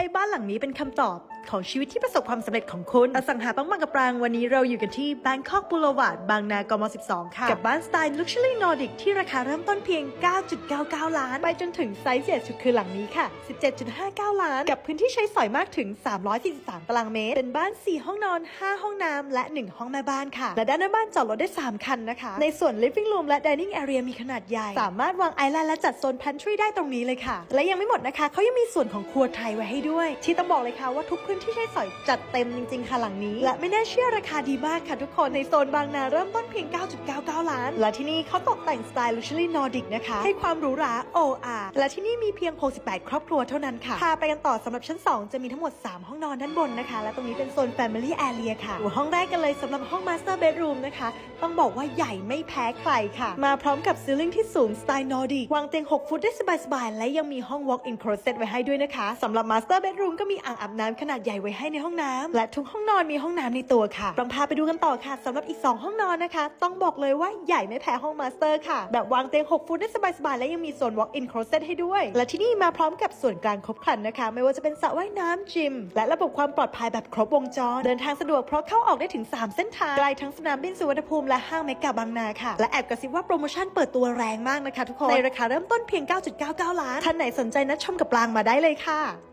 ช้บ้านหลังนี้เป็นคำตอบของชีวิตที่ประสบความสำเร็จของคุณ อสังหาต้องมางกับปรางวันนี้เราอยู่กันที่ Bangkok Boulevard บางนากม 12 ค่ะ กับบ้านสไตล์ Luxury Nordic ที่ราคาเริ่มต้นเพียง 9.99 ล้าน ไปจนถึงไซส์ใหญ่สุดคือหลังนี้ค่ะ 17.59 ล้าน กับพื้นที่ใช้สอยมากถึง 343 ตารางเมตร เป็นบ้าน 4 ห้องนอน 5 ห้องน้ำและ 1 ห้องแม่บ้านค่ะ และด้านหน้าบ้านจอดรถได้ 3 คันนะคะ ในส่วน living room และ dining area มีขนาดใหญ่ สามารถวางไอแลนด์และจัดโซน pantry ได้ตรงนี้เลยค่ะ และยังไม่หมดนะคะเขายังมีส่วนของครัวไทยไว้ให้ด้วยที่ต้องบอกเลยค่ะว่าทุกพื้นที่ใช้สอยจัดเต็มจริงๆค่ะหลังนี้ และไม่น่าเชื่อราคาดีมากค่ะทุกคนในโซนบางนาเริ่มต้นเพียง 9.99 ล้าน และที่นี่เขาตกแต่งสไตล์ luxury nordic นะคะ ให้ความหรูหรา OR และที่นี่มีเพียง 68 ครอบครัวเท่านั้นค่ะพาไปกันต่อสำหรับชั้น 2 จะมีทั้งหมด 3 ห้องนอนด้านบนนะคะ และตรงนี้เป็นโซน family area ค่ะดูห้องแรกกันเลยสำหรับห้อง master bedroom นะคะ ต้องบอกว่าใหญ่ไม่แพ้ใครค่ะ มาพร้อมกับซีลิ่งที่สูงสไตล์นอร์ดิกวางเตียง 6 ฟุตได้สบายๆและยังมีห้อง walk-in closet ไว้ให้ด้วยนะคะสำหรับ master bedroom ก็มีอ่างอาบน้ำขนาดใหญ่ไว้ให้ในห้องน้ำและทุกห้องนอนมีห้องน้ำในตัวค่ะลองพาไปดูกันต่อค่ะสำหรับอีก 2 ห้องนอนนะคะ ต้องบอกเลยว่าใหญ่ไม่แพ้ห้อง master ค่ะ แบบวางเตียง 6 ฟุตได้สบายๆ และยังมีส่วน walk-in closet ให้ด้วย และที่นี่มาพร้อมกับส่วนกลางครบครันนะคะ ไม่ว่าจะเป็นสระว่ายน้ำจิม และระบบความปลอดภัยแบบครบวงจร เดินทางสะดวกเพราะเข้าออกได้ถึง 3 เส้นทางไกลทั้งสนามบินสุวรรณภูมิและห้างเมกะบางนาค่ะ และแอบกระซิบว่าโปรโมชั่นเปิดตัวแรงมากนะคะ ทุกคนในราคาเริ่มต้นเพียง 9.99 ล้านท่านไหนสนใจนัดชมกับปลางมาได้เลยค่ะ